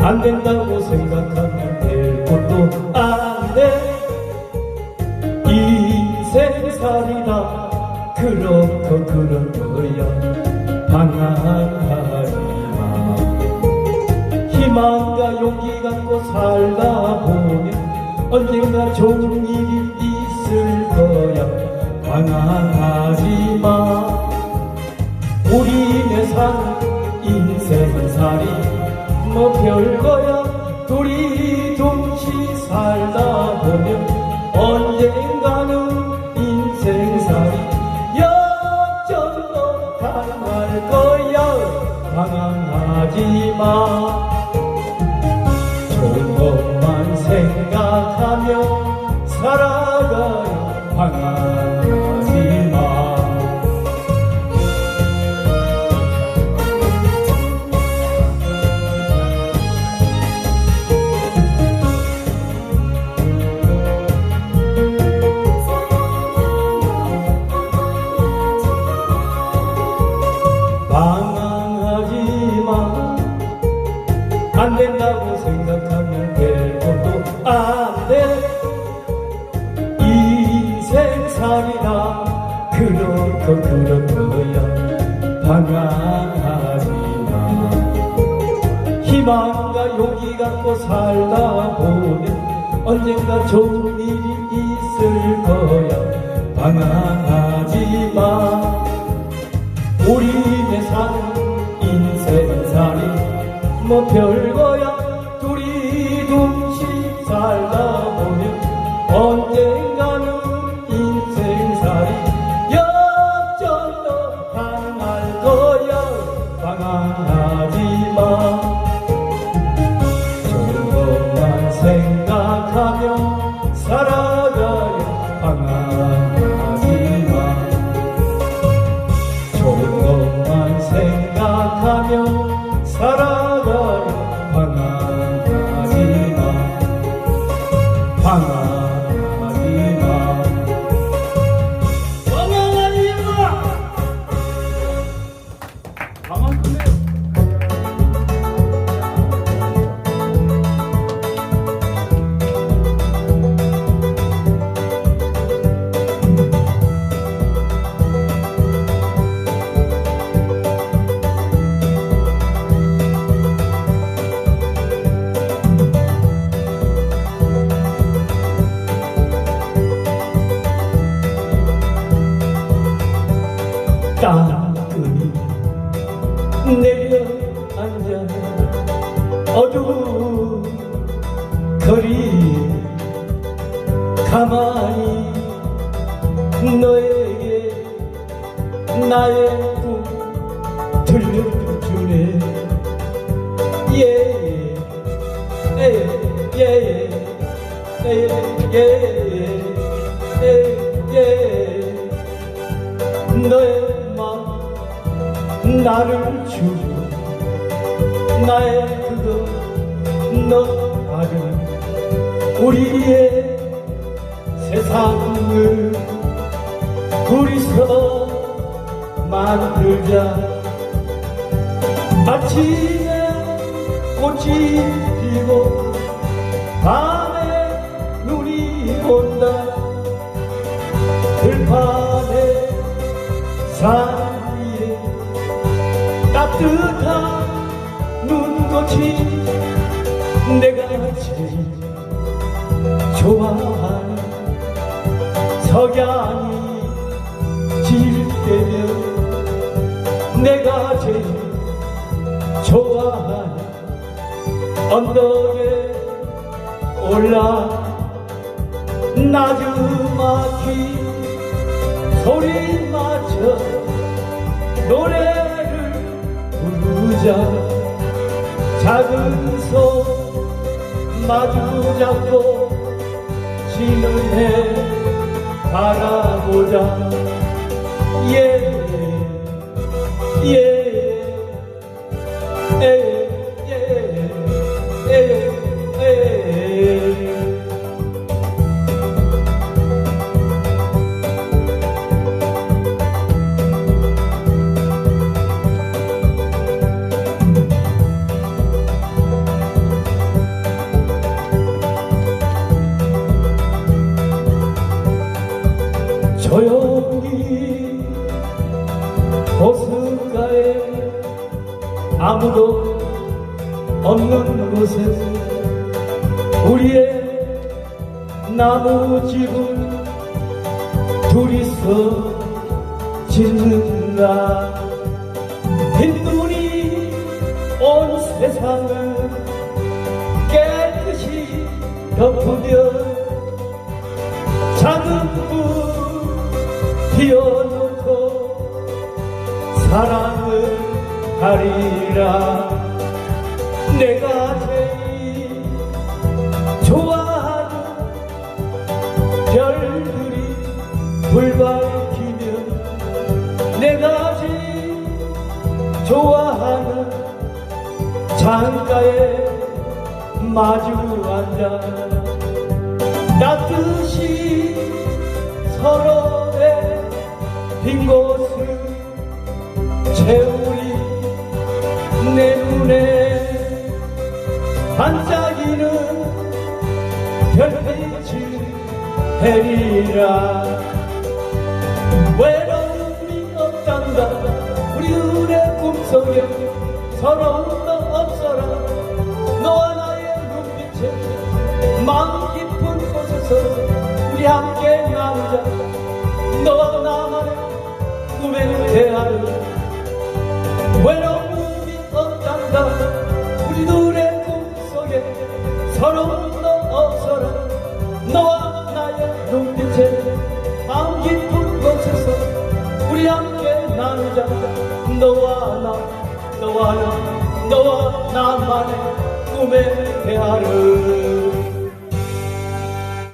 안 된다고 생각하면 될 것도 안돼 인생살이다. 그렇고 그런 거야. 방황하지 마 희망과 용기 갖고 살다 보면 언젠가 좋은 일이 있을 거야. 방황하지 마. 우리네 사는 인생살이 뭐 별거야. 둘이 둥시 살다 보면 언젠가는 인생살이 역전도 당할 거야. 방황하지 마. 좋은 것만 생각하며 살아 살이라 그렇고 그런 거야. 방황하지 마. 희망과 용기 갖고 살다 보면 언젠가 좋은 일 생각 내려앉아 어두운 거리 가만히 너에게 나의 꿈 들려주네. 예예예예예예예 너의 마음 나를 주고 나의 그거 너 아는 우리의 세상을 둘이서 만들자. 아침에 꽃이 피고 밤에 눈이 온다. 들판에 산 위에 따뜻한 눈꽃이 내가 제일 좋아하는 석양이 질 때면 내가 제일 좋아하는 언덕에 올라 나주마키 소리 맞춰 노래를 부르자 작은 손 마주 잡고 지는 해 바라보자. 예, 예, 아무도 없는 곳에 우리의 나무집을 둘이서 짓는다. 흰눈이 온 세상을 깨끗이 덮으며 작은 불 피워 하리라. 내가 제일 좋아하는 별들이 불 밝히면 내가 제일 좋아하는 창가에 마주 앉아 따뜻이 서로의 빈 곳을 채우리 내 눈에. 반짝이는 별빛을 해리라. 외로움이 없단다. 우리들의 꿈속에 서러움도 없어라. 너와 나의 눈빛에 마음 깊은 곳에서 우리 함께 나누자 너와 나만의 꿈의 대화를 서러움도 없어라. 너와 나의 눈빛에 마음 깊은 곳에서 우리 함께 나누자. 너와 나 너와 나 너와 나만의 꿈의 대화를